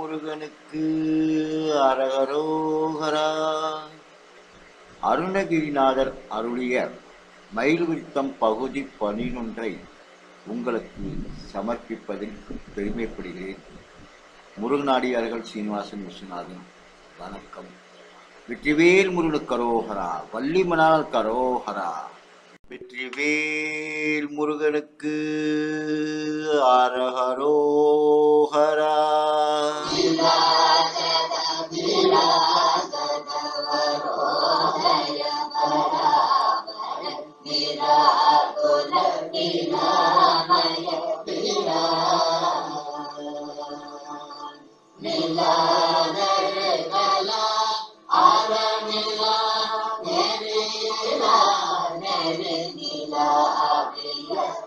முருகனுக்கு அரகரோகரா. அருணகிரிநாதர் அருளிய மயில்விருத்தம் பகுதி பனினொன்றை உங்களுக்கு சமர்ப்பிப்பதில் பெருமைப்படுகிறேன். முருகனாடியார்கள் சீனிவாசன் விஸ்வநாதன் வணக்கம். வெற்றிவேல் முருகனுக்கு கரோகரா வள்ளிமணால் கரோகரா. வெற்றிவேல் முருகனுக்கு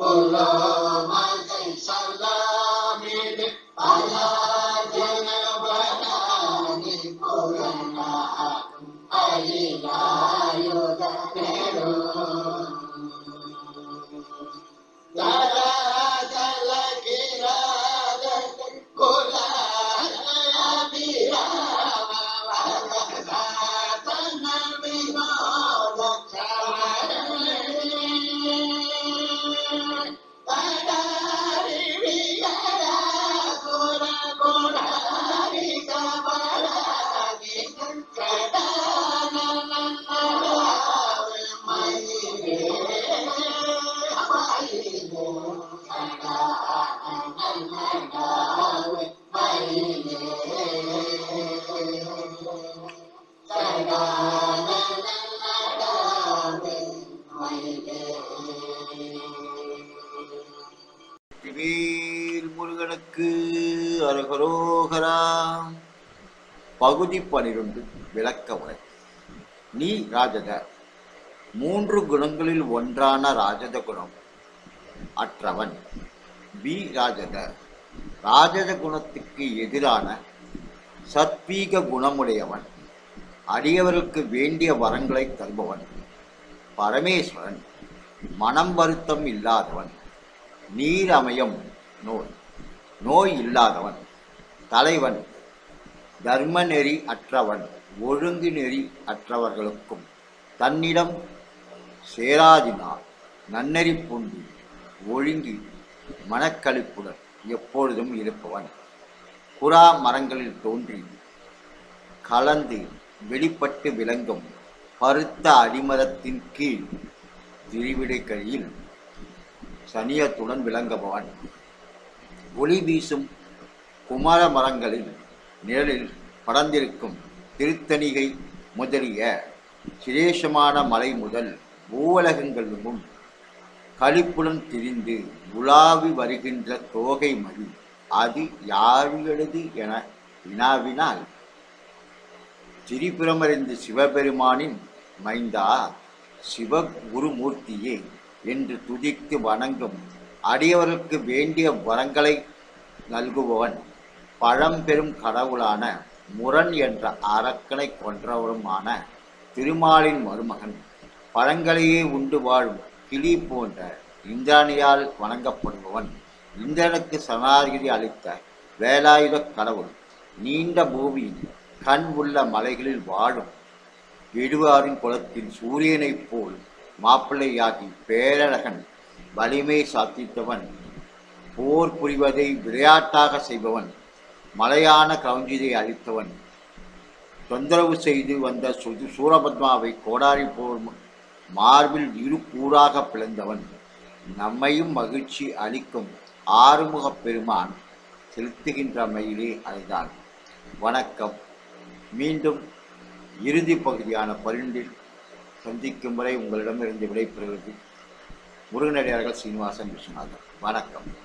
Allah, my name, Salamid, Allah. வேல் முருகனுக்கு அரகரோகரா. பகுதி பனிரெண்டு விளக்க உரை நீ ராஜத மூன்று குணங்களில் ஒன்றான ராஜத குணம் அற்றவன். பி ராஜத ராஜத குணத்துக்கு எதிரான சத்வீக குணமுடையவன். அடியவருக்கு வேண்டிய வரங்களை தருபவன். பரமேஸ்வரன் மனம் வருத்தம் இல்லாதவன். நீரமயம் நோய். நோய் இல்லாதவன் தலைவன் தர்ம நெறி அற்றவன் ஒழுங்கு நெறி அற்றவர்களுக்கும் தன்னிடம் சேராதினால் நன்னெறி பூண்டு ஒழுங்கி மனக்களிப்புடன் எப்பொழுதும் இருப்பவன். புறா மரங்களில் தோன்றி கலந்து வெளிப்பட்டு விளங்கும் பருத்த அடிமரத்தின் கீழ் திரிவிடைக்கையில் சனியத்துடன் விளங்குபவன். ஒளி வீசும் குமர மரங்களின் நிழலில் படர்ந்திருக்கும் திருத்தணிகை முதலிய சிரேஷமான மலை முதல் பூவலகங்களிலும் கழிப்புடன் திரிந்து உலாவி வருகின்ற தோகை மதி அது யாருடையது என வினாவினால் திரிபுரமறிந்த சிவபெருமானின் மைந்தா சிவகுருமூர்த்தியே. என்று துதித்து வணங்கும் அடியவருக்கு வேண்டிய வரங்களை நல்குபவன் பழம்பெரும் கடவுளான முரண் என்ற அரக்கனை கொன்றவருமான திருமாலின் மருமகன். பழங்களையே உண்டு வாழும் கிளி போன்ற இந்திராணியால் வணங்கப்படுபவன். இந்திரனுக்கு சரணாகிதி அளித்த வேலாயுத கடவுள் நீண்ட பூமியில் கண் உள்ள மலைகளில் வாழும் எழுவாரின் குளத்தின் சூரியனைப் போல் மாப்பிள்ளையாகி பேரழகன் வலிமை சாத்தித்தவன் போர் புரிவதை விளையாட்டாக செய்பவன் மலையான கவுஞ்சிதை அளித்தவன் தொந்தரவு செய்து வந்த சுது சூரபத்மாவை கோடாரி போர் மார்பில் இரு கூறாக பிளந்தவன் நம்மையும் மகிழ்ச்சி அளிக்கும் ஆறுமுகப் பெருமான் செலுத்துகின்ற மயிலே அதுதான் வணக்கம். மீண்டும் இறுதி பகுதியான பரிண்டில் சந்திக்கும் வரை உங்களிடமிருந்து விடைபெறுவது முருகனடியார்கள் சீனிவாசன் விஸ்வநாதன். வணக்கம்.